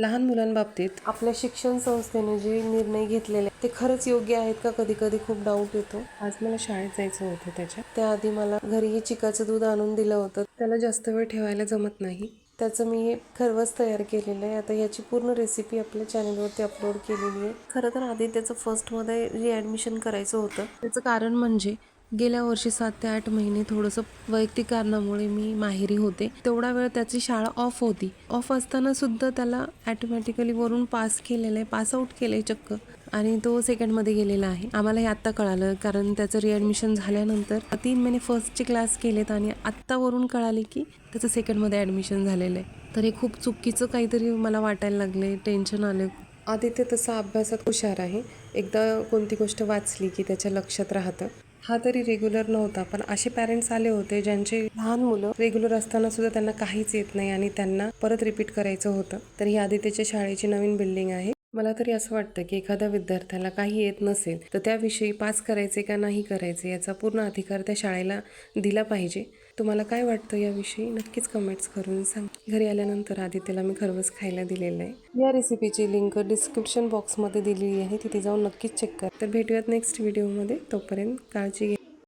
लहान मुलांबाबतीत. आपल्या शिक्षण संस्थेने जे निर्णय घेतलेले ते खरंच योग्य आहेत का? कधी कधी खूप डाऊट येतो. आज मला शाळेत जायचं होतं त्याच्या. त्याआधी मला घरी हे चिकाचं दूध आणून दिलं होतं. त्याला जास्त वेळ ठेवायला जमत नाही. त्याचं मी हे खरवस तयार केलेलं आहे. आता याची पूर्ण रेसिपी आपल्या चॅनलवरती अपलोड केलेली आहे. खरं तर आधी त्याचं फर्स्टमध्ये रिॲडमिशन करायचं होतं. त्याचं कारण म्हणजे गेल्या वर्षी सात ते आठ महिने थोडंसं वैयक्तिक कारणामुळे मी माहेरी होते. तेवढा वेळ त्याची शाळा ऑफ होती. ऑफ असताना सुद्धा त्याला ॲटोमॅटिकली वरून पास केलेलं आहे पास आऊट केलं आहे चक्क. आणि तो सेकंडमध्ये गेलेला आहे. आम्हाला हे आत्ता कळालं कारण त्याचं रिॲडमिशन झाल्यानंतर तीन महिने फर्स्टचे क्लास केलेत आणि आत्तावरून कळाले की त्याचं सेकंडमध्ये ॲडमिशन झालेलं आहे. तर हे खूप चुकीचं काहीतरी मला वाटायला लागले टेन्शन आलं. आदित्य तसा अभ्यासात हुशार आहे. एकदा कोणती गोष्ट वाचली की त्याच्या लक्षात राहतं. हा तरी रेग्युलर नव्हता पण असे पॅरेंट्स आले होते ज्यांचे लहान मुलं रेग्युलर असताना सुद्धा त्यांना काहीच येत नाही आणि त्यांना परत रिपीट करायचं होतं. तर ही आदित्यच्या शाळेची नवीन बिल्डिंग आहे. मला तरी असं वाटतं की एखाद्या विद्यार्थ्याला काही येत नसेल तर त्याविषयी पास करायचे का नाही करायचे याचा पूर्ण अधिकार त्या शाळेला दिला पाहिजे. तुम्हाला काय वाटतं याविषयी? नक्कीच कमेंट्स करून सांग. घरी आल्यानंतर आदित्यला मी खरवस खायला दिलेलं आहे. या रेसिपीची लिंक डिस्क्रिप्शन बॉक्समध्ये दिलेली आहे. तिथे जाऊन नक्कीच चेक कर. तर भेटूयात नेक्स्ट व्हिडिओमध्ये तोपर्यंत काळजी घे